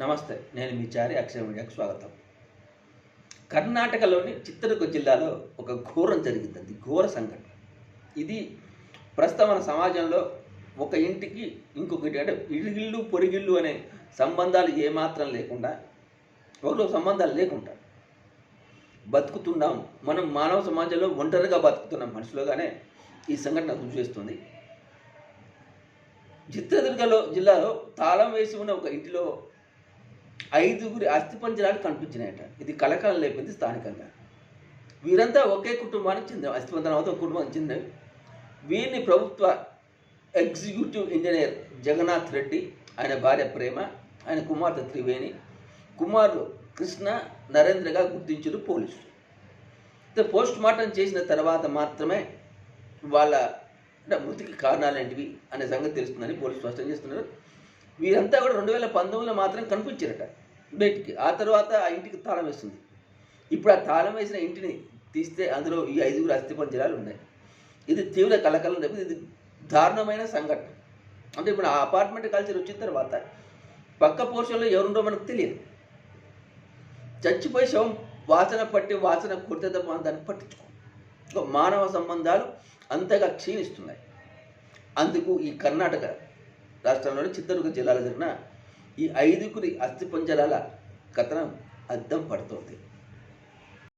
నమస్తే నేను మీ చారి అక్షర మీడియాకు స్వాగతం. కర్ణాటకలోని చిత్తూరు జిల్లాలో ఒక ఘోరం జరిగింది ఘోర సంఘటన. ఇది ప్రస్తుతం మన సమాజంలో ఒక ఇంటికి ఇంకొకటి అంటే ఇడిగిళ్ళు పొరిగిళ్ళు అనే సంబంధాలు ఏమాత్రం లేకుండా ఒకరు సంబంధాలు లేకుండా బతుకుతున్నాం మనం మానవ సమాజంలో ఒంటరిగా బతుకుతున్నాం మనుషులుగానే ఈ సంఘటన రుజువు చేస్తుంది. చిత్రదుర్గలో జిల్లాలో తాళం వేసి ఉన్న ఒక ఇంటిలో ఐదుగురి అస్థిపంజరాలు కనిపించినాయట. ఇది కలకాలం లేపింది స్థానికంగా. వీరంతా ఒకే కుటుంబానికి చెందిన అస్థిపంజరం ఒక కుటుంబానికి చెందినవి. వీరిని ప్రభుత్వ ఎగ్జిక్యూటివ్ ఇంజనీర్ జగన్నాథ్ రెడ్డి ఆయన భార్య ప్రేమ ఆయన కుమార్తె త్రివేణి కుమారుడు కృష్ణ నరేంద్రగా గుర్తించారు పోలీసులు. అయితే పోస్ట్ మార్టం చేసిన తర్వాత మాత్రమే వాళ్ళ అంటే మృతికి కారణాలు ఏంటివి అనే సంగతి తెలుస్తుందని పోలీసులు స్పష్టం చేస్తున్నారు. వీరంతా కూడా రెండు వేల పంతొమ్మిదిలో మాత్రం కనిపించారట. బయటికి ఆ తర్వాత ఆ ఇంటికి తాళం వేస్తుంది. ఇప్పుడు ఆ తాళం వేసిన ఇంటిని తీస్తే అందులో ఈ ఐదుగురు అస్థిపంజరాలు ఉన్నాయి. ఇది తీవ్ర కలకలం రేపు ఇది దారుణమైన సంఘటన. అంటే ఇప్పుడు ఆ అపార్ట్మెంట్ కల్చర్ వచ్చిన తర్వాత పక్క పోర్షన్లో ఎవరుండో మనకు తెలియదు. చచ్చిపోయి శవం వాసన పట్టి వాసన కొడితే తప్ప మనం దాన్ని పట్టించుకో మానవ సంబంధాలు అంతగా క్షీణిస్తున్నాయి. అందుకు ఈ కర్ణాటక రాష్ట్రంలోని చిత్తూరు జిల్లాలో జరిగిన ఈ ఐదుగురి అస్థిపంజరాల కథనం అద్దం పడుతోంది.